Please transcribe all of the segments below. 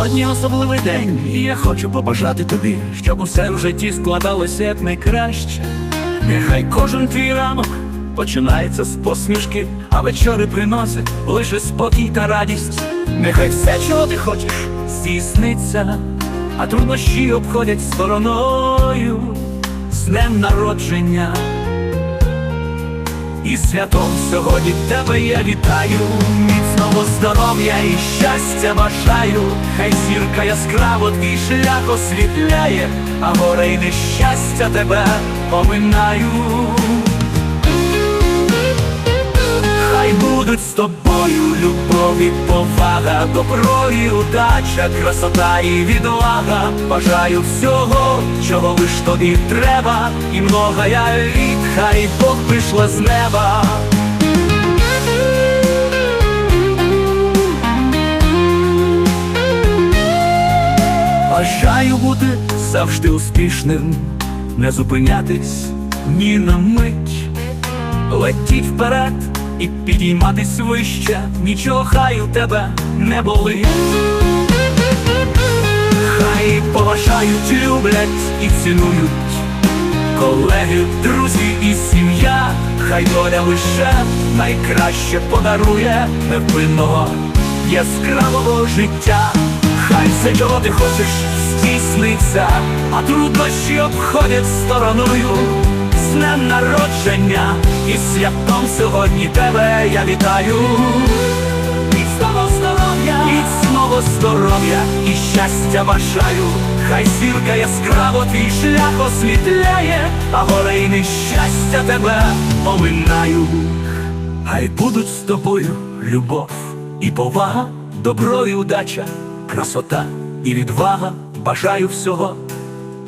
Сьогодні особливий день, і я хочу побажати тобі, щоб усе в житті складалося як найкраще. Нехай кожен твій ранок починається з посмішки, а вечори приносять лише спокій та радість. Нехай все, чого ти хочеш, здійсниться, а труднощі обходять стороною з днем народження. І святом сьогодні тебе я вітаю, міцного здоров'я і щастя бажаю, хай зірка яскраво твій шлях освітляє, а горе й нещастя тебе оминають. Хай будуть з тобою любов і повага, добро і удача, красота і відвага. Бажаю всього, чого лиш тобі треба, і многая літ, хай Бог прийшла з неба. Бажаю бути завжди успішним, не зупинятись ні на мить, летіть вперед і підійматись вище, нічого хай у тебе не болить. Хай поважають, люблять і цінують колеги, друзі і сім'я, хай доля лише найкраще подарує невинного яскравого життя. Хай все, чого ти хочеш, здійсниться, а труднощі обходять стороною. З днем народження і святом сьогодні тебе я вітаю. Міцного здоров'я, міцного здоров'я і щастя бажаю. Хай зірка яскраво твій шлях освітляє, а горе й нещастя тебе оминаю. Хай будуть з тобою любов і повага, добро і удача, красота і відвага. Бажаю всього,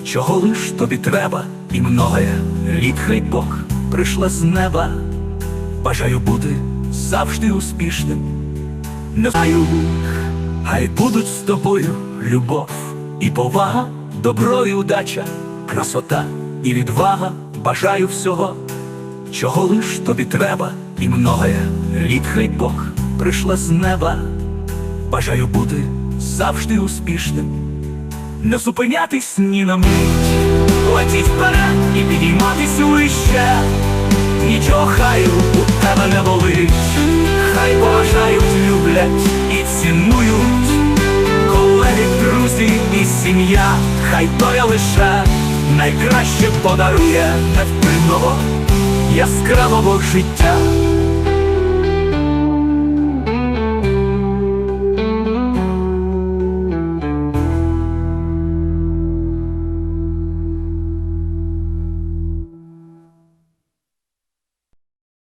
чого лиш тобі треба, і многое літ хай Бог прийшла з неба. Бажаю бути завжди успішним. Не знаю, хай будуть з тобою любов і повага, добро і удача, красота і відвага. Бажаю всього, чого лиш тобі треба, і многое літ хай Бог прийшла з неба. Бажаю бути завжди успішним, не зупинятись ні на мить, летіть вперед і підійматись вище. Нічого хай у тебе не болить, хай поважають, люблять і цінують колеги, друзі і сім'я, хай доля лише найкраще подарує невпинного яскравого життя.